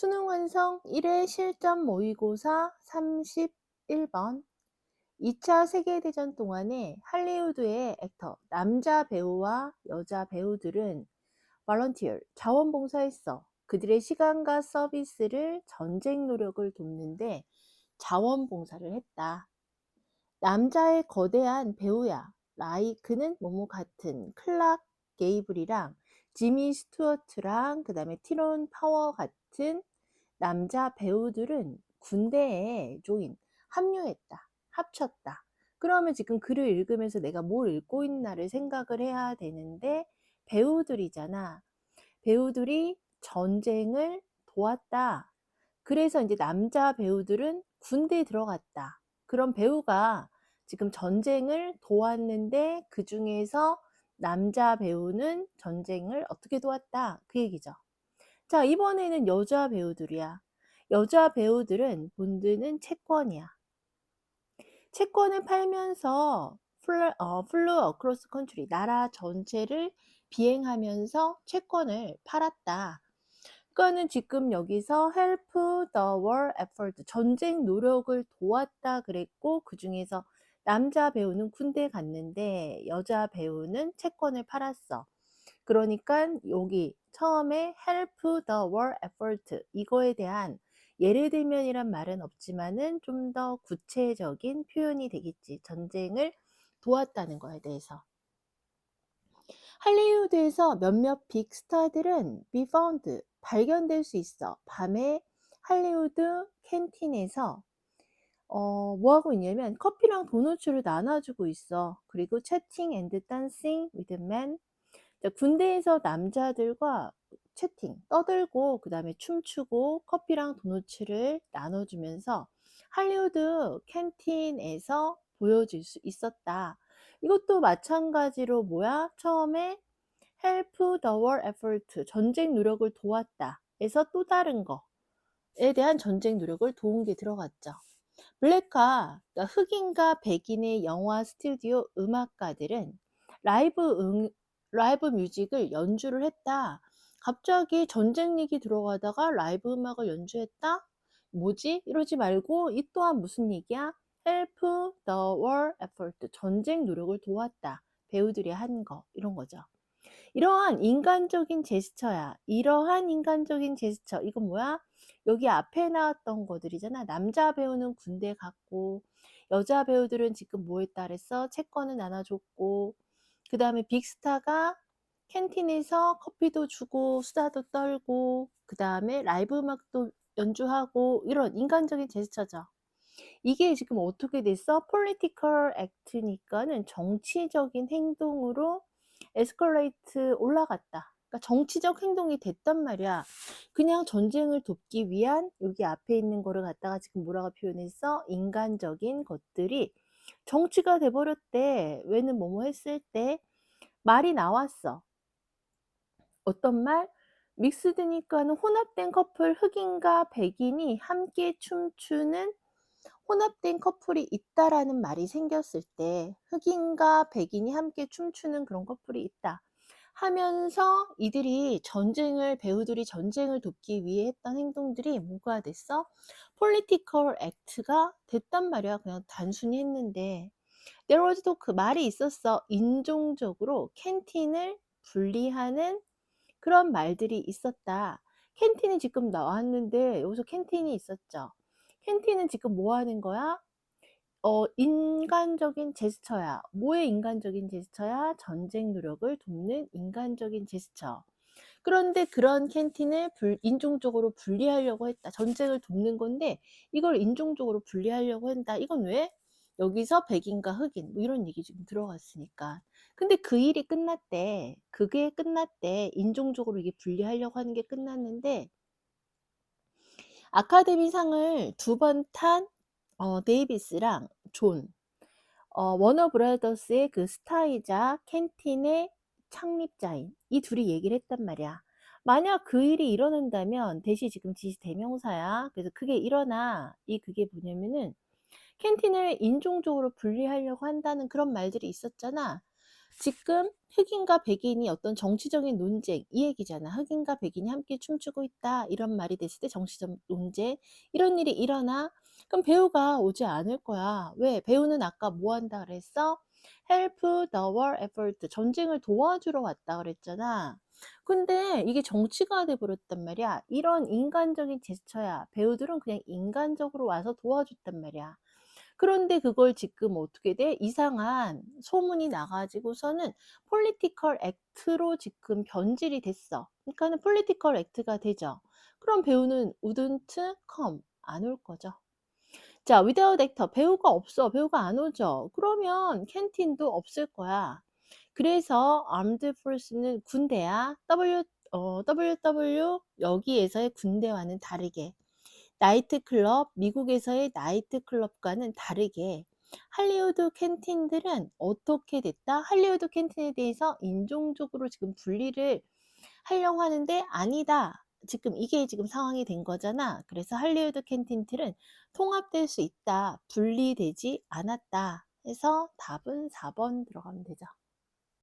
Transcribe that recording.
수능 완성 1회 실전 모의고사 31번 2차 세계대전 동안에 할리우드의 액터 남자 배우와 여자 배우들은 volunteer 자원봉사했어. 그들의 시간과 서비스를 전쟁 노력을 돕는데 자원봉사를 했다. 남자의 거대한 배우야. 라이 그는 모모 같은 클락 게이블이랑 지미 스튜어트랑 그 다음에 티론 파워 같은 남자 배우들은 군대에 조인 합류했다. 합쳤다. 그러면 지금 글을 읽으면서 내가 뭘 읽고 있나를 생각을 해야 되는데 배우들이잖아. 배우들이 전쟁을 도왔다. 그래서 이제 남자 배우들은 군대에 들어갔다. 그럼 배우가 지금 전쟁을 도왔는데 그 중에서 남자 배우는 전쟁을 어떻게 도왔다? 그 얘기죠. 자, 이번에는 여자 배우들이야. 여자 배우들은 본드는 채권이야. 채권을 팔면서 플루, 어, 어크로스 컨트리 나라 전체를 비행하면서 채권을 팔았다. 그거는 지금 여기서 help the war effort 전쟁 노력을 도왔다 그랬고 그 중에서 남자 배우는 군대 갔는데 여자 배우는 채권을 팔았어. 그러니까 여기 처음에 help the war effort 이거에 대한 예를 들면이란 말은 없지만은 좀 더 구체적인 표현이 되겠지. 전쟁을 도왔다는 거에 대해서. 할리우드에서 몇몇 빅스타들은 be found 발견될 수 있어. 밤에 할리우드 캔틴에서 어, 뭐 하고 있냐면 커피랑 도넛을 나눠주고 있어. 그리고 채팅 앤드 댄싱 with men. 자, 군대에서 남자들과 채팅, 떠들고 그 다음에 춤추고 커피랑 도넛을 나눠주면서 할리우드 캔틴에서 보여줄 수 있었다. 이것도 마찬가지로 뭐야? 처음에 help the war effort 전쟁 노력을 도왔다. 에서 또 다른 거에 대한 전쟁 노력을 도운 게 들어갔죠. 블랙카, 그러니까 흑인과 백인의 영화 스튜디오 음악가들은 라이브 음, 라이브 뮤직을 연주를 했다. 갑자기 전쟁 얘기 들어가다가 라이브 음악을 연주했다? 뭐지? 이러지 말고 이 또한 무슨 얘기야? help the war effort 전쟁 노력을 도왔다. 배우들이 한 거 이런 거죠. 이러한 인간적인 제스처야. 이러한 인간적인 제스처. 이건 뭐야? 여기 앞에 나왔던 거들이잖아. 남자 배우는 군대 갔고 여자 배우들은 지금 뭐에 따라서 채권을 나눠줬고 그 다음에 빅스타가 캔틴에서 커피도 주고 수다도 떨고 그 다음에 라이브 음악도 연주하고 이런 인간적인 제스처죠. 이게 지금 어떻게 됐어? political act니까는 정치적인 행동으로 에스컬레이트 올라갔다. 그러니까 정치적 행동이 됐단 말이야. 그냥 전쟁을 돕기 위한 여기 앞에 있는 거를 갖다가 지금 뭐라고 표현했어? 인간적인 것들이 정치가 돼버렸대. 왜는 뭐뭐 했을 때 말이 나왔어. 어떤 말? 믹스드니까는 혼합된 커플 흑인과 백인이 함께 춤추는 혼합된 커플이 있다라는 말이 생겼을 때 흑인과 백인이 함께 춤추는 그런 커플이 있다 하면서 이들이 전쟁을 배우들이 전쟁을 돕기 위해 했던 행동들이 뭐가 됐어? political act가 됐단 말이야. 그냥 단순히 했는데 there was 그 말이 있었어. 인종적으로 캔틴을 분리하는 그런 말들이 있었다. 캔틴이 지금 나왔는데 여기서 캔틴이 있었죠. 캔틴은 지금 뭐 하는 거야? 어, 인간적인 제스처야. 뭐의 인간적인 제스처야? 전쟁 노력을 돕는 인간적인 제스처. 그런데 그런 캔틴을 불, 인종적으로 분리하려고 했다. 전쟁을 돕는 건데 이걸 인종적으로 분리하려고 한다. 이건 왜? 여기서 백인과 흑인 뭐 이런 얘기 지금 들어갔으니까. 근데 그 일이 끝났대. 그게 끝났대. 인종적으로 이게 분리하려고 하는 게 끝났는데 아카데미 상을 두 번 탄 어, 데이비스랑 존 어, 워너 브라더스의 그 스타이자 캔틴의 창립자인 이 둘이 얘기를 했단 말이야. 만약 그 일이 일어난다면 대시 지금 지시 대명사야. 그래서 그게 일어나 이 그게 뭐냐면은 캔틴을 인종적으로 분리하려고 한다는 그런 말들이 있었잖아. 지금 흑인과 백인이 어떤 정치적인 논쟁 이 얘기잖아. 흑인과 백인이 함께 춤추고 있다. 이런 말이 됐을 때 정치적 논쟁 이런 일이 일어나. 그럼 배우가 오지 않을 거야. 왜? 배우는 아까 뭐 한다 그랬어? help the war effort. 전쟁을 도와주러 왔다 그랬잖아. 근데 이게 정치가 돼 버렸단 말이야. 이런 인간적인 제스처야. 배우들은 그냥 인간적으로 와서 도와줬단 말이야. 그런데 그걸 지금 어떻게 돼? 이상한 소문이 나 가지고서는 political act로 지금 변질이 됐어. 그러니까는 political act가 되죠. 그럼 배우는 wouldn't come. 안 올 거죠. 자, without actor. 배우가 없어. 배우가 안 오죠. 그러면 캔틴도 없을 거야. 그래서 armed force는 군대야. W, 어, WW 여기에서의 군대와는 다르게. 나이트클럽, 미국에서의 나이트클럽과는 다르게 할리우드 캔틴들은 어떻게 됐다? 할리우드 캔틴에 대해서 인종적으로 지금 분리를 하려고 하는데 아니다. 지금 이게 지금 상황이 된 거잖아. 그래서 할리우드 캔틴들은 통합될 수 있다. 분리되지 않았다. 해서 답은 4번 들어가면 되죠.